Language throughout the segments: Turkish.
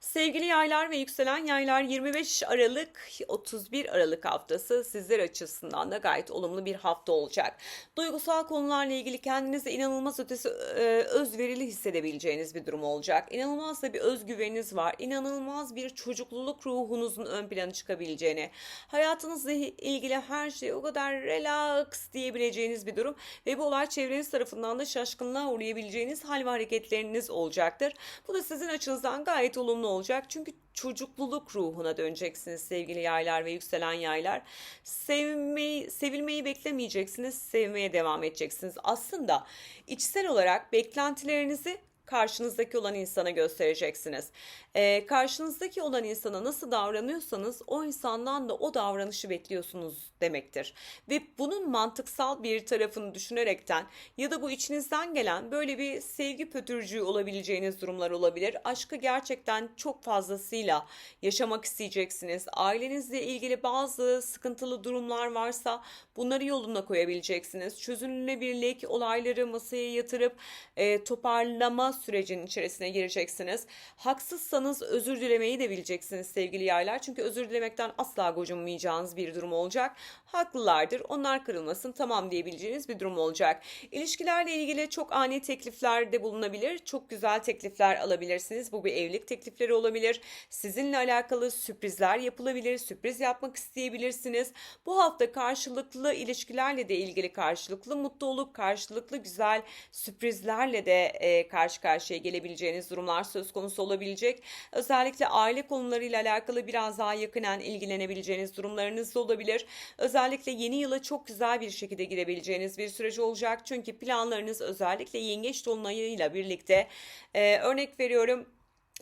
Sevgili yaylar ve yükselen yaylar 25 Aralık 31 Aralık haftası sizler açısından da gayet olumlu bir hafta olacak. Duygusal konularla ilgili kendinizi inanılmaz ötesi e, özverili hissedebileceğiniz bir durum olacak. İnanılmaz da bir özgüveniniz var. İnanılmaz bir çocukluluk ruhunuzun ön plana çıkabileceğini, hayatınızla ilgili her şey o kadar relax diyebileceğiniz bir durum ve bu olay çevreniz tarafından da şaşkınlığa uğrayabileceğiniz hal ve hareketleriniz olacaktır. Bu da sizin açınızdan gayet olumlu olacak. Çünkü çocukluluk ruhuna döneceksiniz sevgili yaylar ve yükselen yaylar. Sevmeyi, sevilmeyi beklemeyeceksiniz, sevmeye devam edeceksiniz. Aslında içsel olarak beklentilerinizi karşınızdaki olan insana göstereceksiniz. Ee, karşınızdaki olan insana nasıl davranıyorsanız o insandan da o davranışı bekliyorsunuz demektir. Ve bunun mantıksal bir tarafını düşünerekten ya da bu içinizden gelen böyle bir sevgi pötürcüğü olabileceğiniz durumlar olabilir. Aşkı gerçekten çok fazlasıyla yaşamak isteyeceksiniz. Ailenizle ilgili bazı sıkıntılı durumlar varsa bunları yoluna koyabileceksiniz. Çözümlenebilirlik olayları masaya yatırıp e, toparlama sürecinin içerisine gireceksiniz. Haksızsanız özür dilemeyi de bileceksiniz sevgili yaylar. Çünkü özür dilemekten asla gocunmayacağınız bir durum olacak. Haklılardır. Onlar kırılmasın tamam diyebileceğiniz bir durum olacak. İlişkilerle ilgili çok ani tekliflerde bulunabilir. Çok güzel teklifler alabilirsiniz. Bu bir evlilik teklifleri olabilir. Sizinle alakalı sürprizler yapılabilir. Sürpriz yapmak isteyebilirsiniz. Bu hafta karşılıklı ilişkilerle de ilgili karşılıklı mutluluk, karşılıklı güzel sürprizlerle de e, karşı karşıya gelebileceğiniz durumlar söz konusu olabilecek. Özellikle aile konularıyla alakalı biraz daha yakinen ilgilenebileceğiniz durumlarınız da olabilir. Özellikle yeni yıla çok güzel bir şekilde girebileceğiniz bir süreç olacak. Çünkü planlarınız özellikle yengeç dolunayıyla birlikte e, örnek veriyorum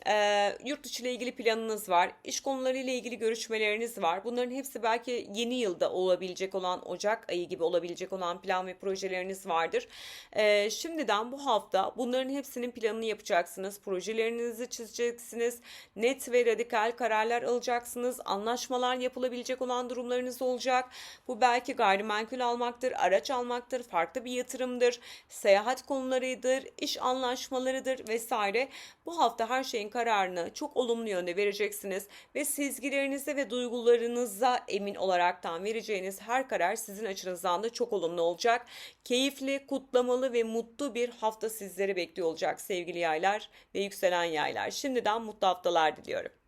e, yurt dışı ile ilgili planınız var. İş konularıyla ilgili görüşmeleriniz var. Bunların hepsi belki yeni yılda olabilecek olan Ocak ayı gibi olabilecek olan plan ve projeleriniz vardır. E, şimdiden bu hafta bunların hepsinin planını yapacaksınız. Projelerinizi çizeceksiniz. Net ve radikal kararlar alacaksınız. Anlaşmalar yapılabilecek olan durumlarınız olacak. Bu belki gayrimenkul almaktır, araç almaktır, farklı bir yatırımdır, seyahat konularıdır, iş anlaşmalarıdır vesaire. Bu hafta her şeyin kararını çok olumlu yönde vereceksiniz ve sezgilerinize ve duygularınıza emin olaraktan vereceğiniz her karar sizin açınızdan da çok olumlu olacak. Keyifli, kutlamalı ve mutlu bir hafta sizleri bekliyor olacak sevgili yaylar ve yükselen yaylar. Şimdiden mutlu haftalar diliyorum.